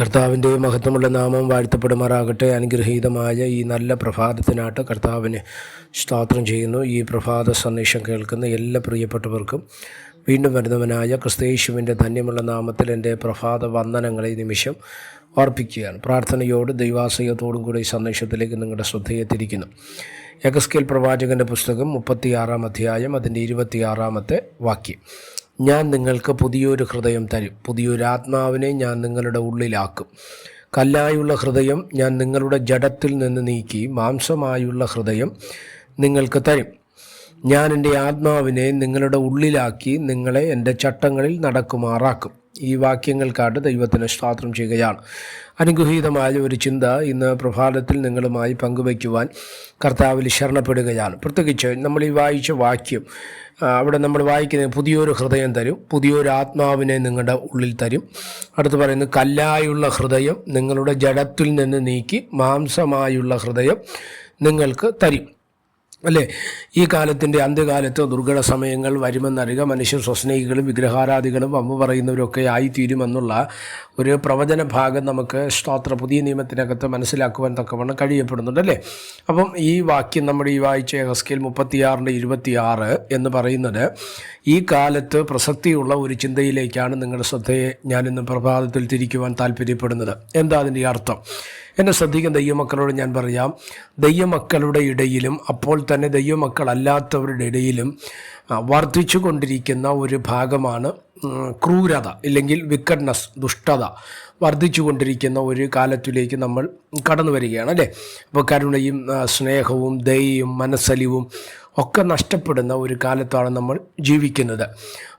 കർത്താവിന്റെ മഹത്വമുള്ള നാമം വാഴ്ത്തപ്പെടുമാറാകട്ടെ. അനുഗ്രഹീതമായ ഈ നല്ല പ്രഭാതത്തിനായിട്ട് കർത്താവിന് സ്തോത്രം ചെയ്യുന്നു. ഈ പ്രഭാത സന്ദേശം കേൾക്കുന്ന എല്ലാ പ്രിയപ്പെട്ടവർക്കും വീണ്ടും വരുന്നവനായ ക്രിസ്തേശുവിന്റെ ധന്യമുള്ള നാമത്തിൽ എന്റെ പ്രഭാത വന്ദനങ്ങളെ നിമിഷം ഓർപ്പിക്കുകയാണ് പ്രാർത്ഥനയോട് ദൈവാശ്രയത്തോടും കൂടി ഈ സന്ദേശത്തിലേക്ക് നിങ്ങളുടെ ശ്രദ്ധയെ തിരിക്കുന്നു. യഗസ്കേൽ പ്രവാചകന്റെ പുസ്തകം മുപ്പത്തിയാറാം അധ്യായം അതിന്റെ ഇരുപത്തിയാറാമത്തെ വാക്യം. ഞാൻ നിങ്ങൾക്ക് പുതിയൊരു ഹൃദയം തരും. പുതിയൊരു ആത്മാവിനെ ഞാൻ നിങ്ങളുടെ ഉള്ളിലാക്കും. കല്ലായുള്ള ഹൃദയം ഞാൻ നിങ്ങളുടെ ജഡത്തിൽ നിന്ന് നീക്കി മാംസമായുള്ള ഹൃദയം നിങ്ങൾക്ക് തരും. ഞാൻ എന്റെ ആത്മാവിനെ നിങ്ങളുടെ ഉള്ളിലാക്കി നിങ്ങളെ എന്റെ ചട്ടങ്ങളിൽ നടക്കുമാറാക്കും. ഈ വാക്യങ്ങൾക്കായിട്ട് ദൈവത്തിന് സ്തോത്രം ചെയ്യുകയാണ്. അനുഗ്രഹീതമായ ഒരു ചിന്ത ഇന്ന് പ്രഭാതത്തിൽ നിങ്ങളുമായി പങ്കുവയ്ക്കുവാൻ കർത്താവിൽ ശരണപ്പെടുകയാണ്. പ്രത്യേകിച്ച് നമ്മൾ ഈ വായിച്ച വാക്യം അവിടെ നമ്മൾ വായിക്കുന്നത് പുതിയൊരു ഹൃദയം തരും പുതിയൊരു ആത്മാവിനെ നിങ്ങളുടെ ഉള്ളിൽ തരും. അടുത്ത് പറയുന്നത് കല്ലായുള്ള ഹൃദയം നിങ്ങളുടെ ജഡത്തിൽ നിന്ന് നീക്കി മാംസമായുള്ള ഹൃദയം നിങ്ങൾക്ക് തരും. അല്ലേ? ഈ കാലത്തിന്റെ അന്ത്യകാലത്ത് ദുർഘട സമയങ്ങൾ വരുമെന്നറിയുക മനുഷ്യർ സ്വസ്നേഹികളും വിഗ്രഹാരാധികളും അമ്മ പറയുന്നവരൊക്കെ ആയിത്തീരുമെന്നുള്ള ഒരു പ്രവചന ഭാഗം നമുക്ക് സ്തോത്ര പുതിയ നിയമത്തിനകത്ത് മനസ്സിലാക്കുവാൻ തക്കവണ്ണം കഴിയപ്പെടുന്നുണ്ട് അല്ലേ? അപ്പം ഈ വാക്യം നമ്മുടെ ഈ വായിച്ച ഹസ്കേൽ മുപ്പത്തിയാറിന്റെ ഇരുപത്തിയാറ് എന്ന് പറയുന്നത് ഈ കാലത്ത് പ്രസക്തിയുള്ള ഒരു ചിന്തയിലേക്കാണ് നിങ്ങളുടെ ശ്രദ്ധയെ ഞാനിന്ന് പ്രഭാതത്തിൽ തിരിക്കുവാൻ താല്പര്യപ്പെടുന്നത്. എന്താ അതിന്റെ അർത്ഥം? എന്നെ ശ്രദ്ധിക്കുന്ന ദൈവമക്കളോട് ഞാൻ പറയാം. ദൈവമക്കളുടെ ഇടയിലും അപ്പോൾ തന്നെ ദൈവമക്കളല്ലാത്തവരുടെ ഇടയിലും വർദ്ധിച്ചു കൊണ്ടിരിക്കുന്ന ഒരു ഭാഗമാണ് ക്രൂരത ഇല്ലെങ്കിൽ വിക്കഡ്നസ് ദുഷ്ടത വർദ്ധിച്ചു കൊണ്ടിരിക്കുന്ന ഒരു കാലത്തിലേക്ക് നമ്മൾ കടന്നു വരികയാണ് അല്ലേ? അപ്പോൾ കരുണയും സ്നേഹവും ദയയും മനസ്സലിവും ഒക്കെ നഷ്ടപ്പെടുന്ന ഒരു കാലത്താണ് നമ്മൾ ജീവിക്കുന്നത്.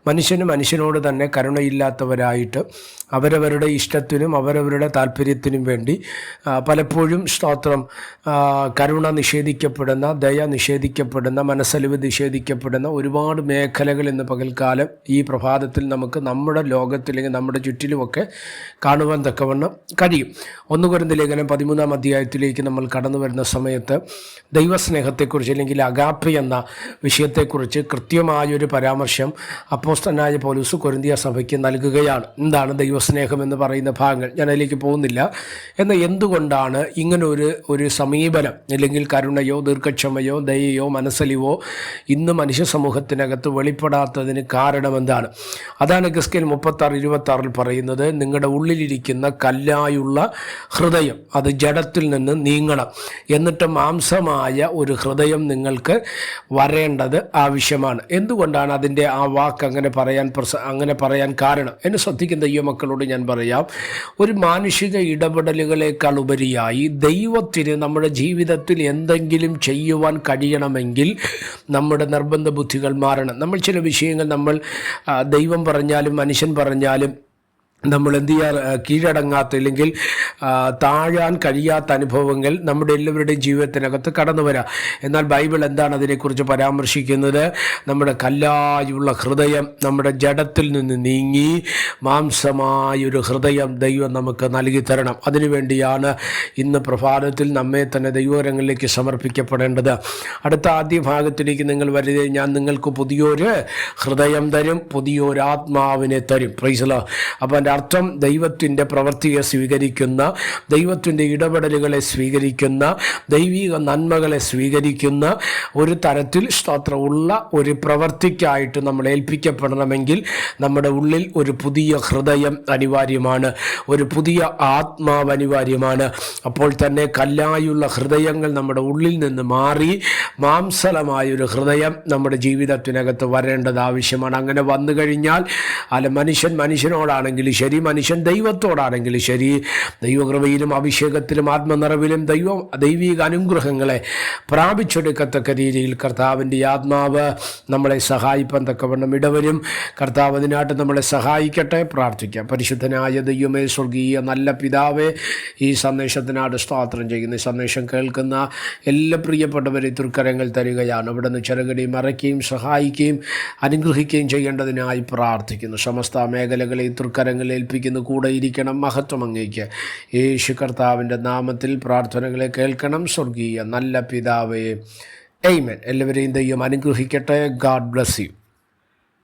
മനുഷ്യന് മനുഷ്യനോട് തന്നെ കരുണയില്ലാത്തവരായിട്ട് അവരവരുടെ ഇഷ്ടത്തിനും അവരവരുടെ താല്പര്യത്തിനും വേണ്ടി പലപ്പോഴും സ്തോത്രം കരുണ നിഷേധിക്കപ്പെടുന്ന ദയ നിഷേധിക്കപ്പെടുന്ന മനസ്സലിവ് നിഷേധിക്കപ്പെടുന്ന ഒരുപാട് മേഖലകൾ ഇന്ന് പകൽക്കാലം ഈ പ്രഭാതത്തിൽ നമുക്ക് നമ്മുടെ ലോകത്തില്ലെങ്കിൽ നമ്മുടെ ചുറ്റിലുമൊക്കെ കാണുവാൻ തക്കവണ്ണം കഴിയും. ഒന്ന് കുരുന്ന ലേഖനം പതിമൂന്നാം അധ്യായത്തിലേക്ക് നമ്മൾ കടന്നു വരുന്ന സമയത്ത് ദൈവസ്നേഹത്തെക്കുറിച്ച് അല്ലെങ്കിൽ അഗാപ്പ എന്ന വിഷയത്തെക്കുറിച്ച് കൃത്യമായൊരു പരാമർശം അപ്പോസ്തനായ പോലീസ് കൊരിന്തിയ സഭയ്ക്ക് നൽകുകയാണ്. എന്താണ് ദൈവസ്നേഹം എന്ന് പറയുന്ന ഭാഗങ്ങൾ? ഞാൻ അതിലേക്ക് പോകുന്നില്ല. എന്നാൽ എന്തുകൊണ്ടാണ് ഇങ്ങനെ ഒരു ഒരു സമീപനം? അല്ലെങ്കിൽ കരുണയോ ദീർഘക്ഷമയോ ദയയോ മനസ്സലിവോ ഇന്ന് മനുഷ്യ സമൂഹത്തിനകത്ത് വെളിപ്പെടാത്തതിന് കാരണം എന്താണ്? അതാണ് ഗസ്കിൽ മുപ്പത്താറ് ഇരുപത്താറിൽ പറയുന്നത്. നിങ്ങളുടെ ഉള്ളിലിരിക്കുന്ന കല്ലായുള്ള ഹൃദയം അത് ജഡത്തിൽ നിന്ന് നീങ്ങണം. എന്നിട്ട് മാംസമായ ഒരു ഹൃദയം നിങ്ങൾക്ക് വരേണ്ടത് ആവശ്യമാണ്. എന്തുകൊണ്ടാണ് അതിന്റെ ആ വാക്ക് അങ്ങനെ പറയാൻ പ്രസ അങ്ങനെ പറയാൻ കാരണം. എന്നെ ശ്രദ്ധിക്കുന്ന ദൈവമക്കളോട് ഞാൻ പറയാം. ഒരു മാനുഷിക ഇടപെടലുകളേക്കാൾ ഉപരിയായി ദൈവത്തിന് നമ്മുടെ ജീവിതത്തിൽ എന്തെങ്കിലും ചെയ്യുവാൻ കഴിയണമെങ്കിൽ നമ്മുടെ നിർബന്ധ ബുദ്ധികൾ മാറണം. നമ്മൾ ചില വിഷയങ്ങൾ നമ്മൾ ദൈവം പറഞ്ഞാലും മനുഷ്യൻ പറഞ്ഞാലും നമ്മൾ എന്ത് ചെയ്യാ കീഴടങ്ങാത്ത അല്ലെങ്കിൽ താഴാൻ കഴിയാത്ത അനുഭവങ്ങൾ നമ്മുടെ എല്ലാവരുടെയും ജീവിതത്തിനകത്ത് കടന്നു വരാം. എന്നാൽ ബൈബിൾ എന്താണ് അതിനെക്കുറിച്ച് പരാമർശിക്കുന്നത്? നമ്മുടെ കല്ലായുള്ള ഹൃദയം നമ്മുടെ ജഡത്തിൽ നിന്ന് നീങ്ങി മാംസമായൊരു ഹൃദയം ദൈവം നമുക്ക് നൽകി തരണം. അതിനുവേണ്ടിയാണ് ഇന്ന് പ്രഭാതത്തിൽ നമ്മെ തന്നെ ദൈവരങ്ങളിലേക്ക് സമർപ്പിക്കപ്പെടേണ്ടത്. അടുത്ത ആദ്യ ഭാഗത്തിലേക്ക് നിങ്ങൾ വരുക ഞാൻ നിങ്ങൾക്ക് പുതിയൊരു ഹൃദയം തരും പുതിയൊരു ആത്മാവിനെ തരും പ്രൈസലോ അപ്പം അർത്ഥം ദൈവത്തിന്റെ പ്രവൃത്തിയെ സ്വീകരിക്കുന്ന ദൈവത്തിന്റെ ഇടപെടലുകളെ സ്വീകരിക്കുന്ന ദൈവിക നന്മകളെ സ്വീകരിക്കുന്ന ഒരു തരത്തിൽ സ്തോത്രമുള്ള ഒരു പ്രവൃത്തിക്കായിട്ട് നമ്മൾ ഏൽപ്പിക്കപ്പെടണമെങ്കിൽ നമ്മുടെ ഉള്ളിൽ ഒരു പുതിയ ഹൃദയം അനിവാര്യമാണ്. ഒരു പുതിയ ആത്മാവ് അനിവാര്യമാണ്. അപ്പോൾ തന്നെ കല്ലായുള്ള ഹൃദയങ്ങൾ നമ്മുടെ ഉള്ളിൽ നിന്ന് മാറി മാംസലമായൊരു ഹൃദയം നമ്മുടെ ജീവിതത്തിനകത്ത് വരേണ്ടത് ആവശ്യമാണ്. അങ്ങനെ വന്നു കഴിഞ്ഞാൽ അല്ല മനുഷ്യൻ മനുഷ്യനോടാണെങ്കിൽ മനുഷ്യൻ ദൈവത്തോടാണെങ്കിൽ ശരി. ദൈവകൃപയിലും അഭിഷേകത്തിലും ആത്മനിറവിലും ദൈവ ദൈവിക അനുഗ്രഹങ്ങളെ പ്രാപിച്ചെടുക്കത്തക്ക രീതിയിൽ കർത്താവിന്റെ ആത്മാവ് നമ്മളെ സഹായിപ്പാൻ തക്കവണ്ണം ഇടവരും. കർത്താവ് അതിനായിട്ട് നമ്മളെ സഹായിക്കട്ടെ. പ്രാർത്ഥിക്കാം. പരിശുദ്ധനായ ദൈവമേ സ്വർഗീയ നല്ല പിതാവേ ഈ സന്ദേശത്തിനായിട്ട് സ്തോത്രം ചെയ്യുന്ന. സന്ദേശം കേൾക്കുന്ന എല്ലാ പ്രിയപ്പെട്ടവരെ തൃക്കരങ്ങൾ തരികയാണ്. അവിടെ നിന്ന് ചെറുകടിയും മറയ്ക്കുകയും സഹായിക്കുകയും അനുഗ്രഹിക്കുകയും ചെയ്യേണ്ടതിനായി പ്രാർത്ഥിക്കുന്നു. സമസ്ത മേഖലകളെ തൃക്കരങ്ങളിൽ ഏൽപ്പിക്കുന്നു കൂടെ ഇരിക്കണം മഹത്വം അങ്ങേക്ക് യേശു കർത്താവിന്റെ നാമത്തിൽ പ്രാർത്ഥനകളെ കേൾക്കണം. സ്വർഗീയ നല്ല പിതാവേ. എയ്മൻ എല്ലാവരെയും ദൈവം അനുഗ്രഹിക്കട്ടെ. God bless you